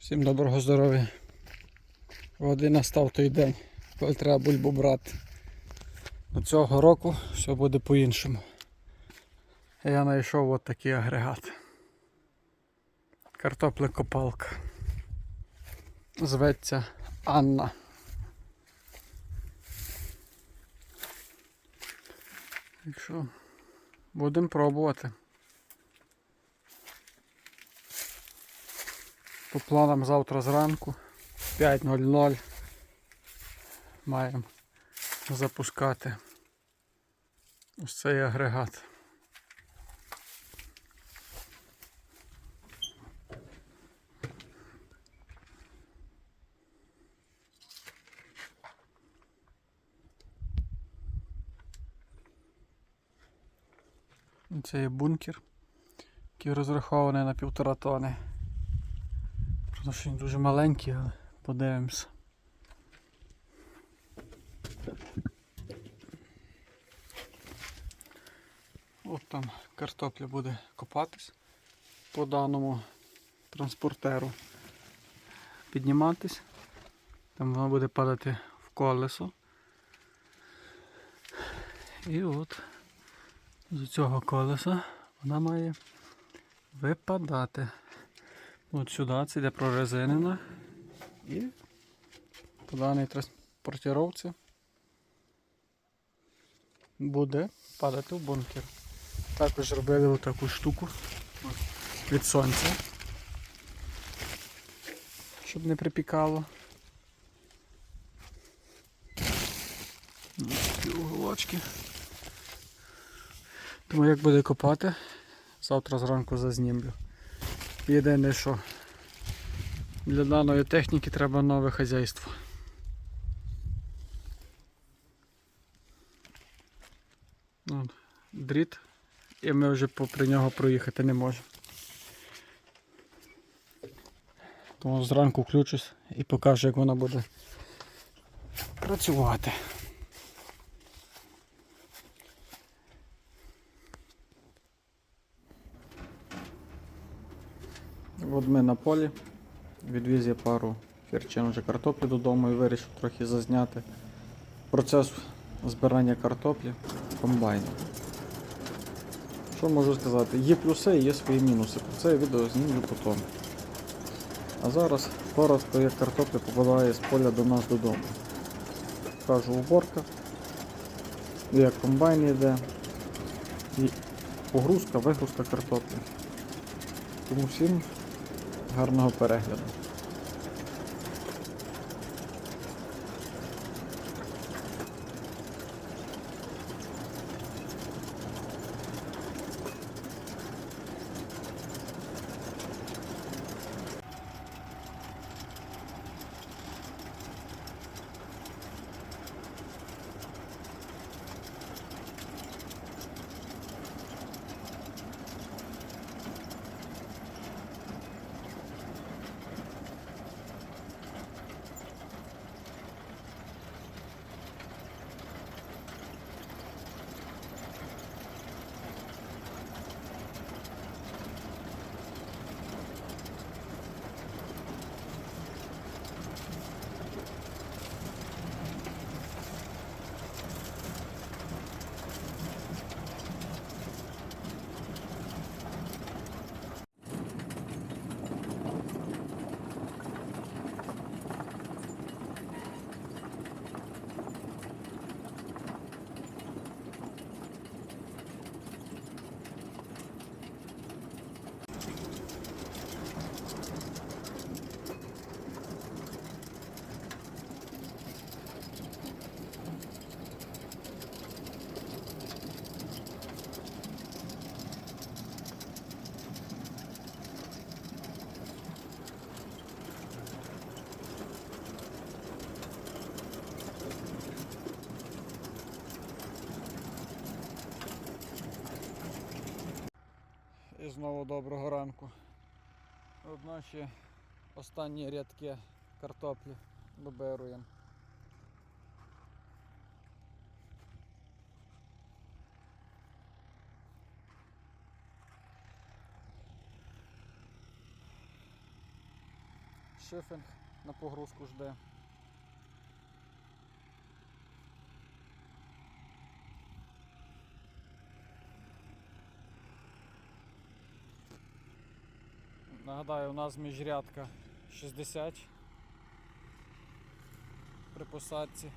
Всім доброго здоров'я. Води настав той день, коли треба бульбу брати. До цього року все буде по-іншому. Я знайшов от такий агрегат. Картоплекопалка. Зветься Анна. Так що будемо пробувати. По планам завтра зранку 5.00 маємо запускати ось цей агрегат. Це є бункер, який розрахований на півтора тони. Правда, що він дуже маленький, але подивимося. От там картопля буде копатись по даному транспортеру. Підніматись. Там вона буде падати в колесо. І от з цього колеса вона має випадати. От сюди це йде прорезинена і по даній транспортировці буде падати в бункер. Також робили отаку штуку від сонця, щоб не припікало. Ось такі уголочки. Тому як буде копати, завтра зранку зазнімлю. Єдине, що для даної техніки треба нове хазяйство. Ну, дріт, і ми вже попри нього проїхати не можемо. Тому зранку включусь і покажу, як вона буде працювати. От ми на полі. Відвіз я пару фірчин вже картоплі додому і вирішив трохи зазняти процес збирання картоплі комбайном. Що можу сказати? Є плюси і є свої мінуси. Про це відео знімлю потім. А зараз коротко, як картопля попадає з поля до нас додому. Кажу уборка, як комбайн йде і погрузка, вигрузка картоплі. Тому всім гарного перегляду. І знову доброго ранку. От наші останні рядки картоплі доберуємо. шифінг на погрузку жде. Нагадаю, у нас міжрядка 60 при посадці.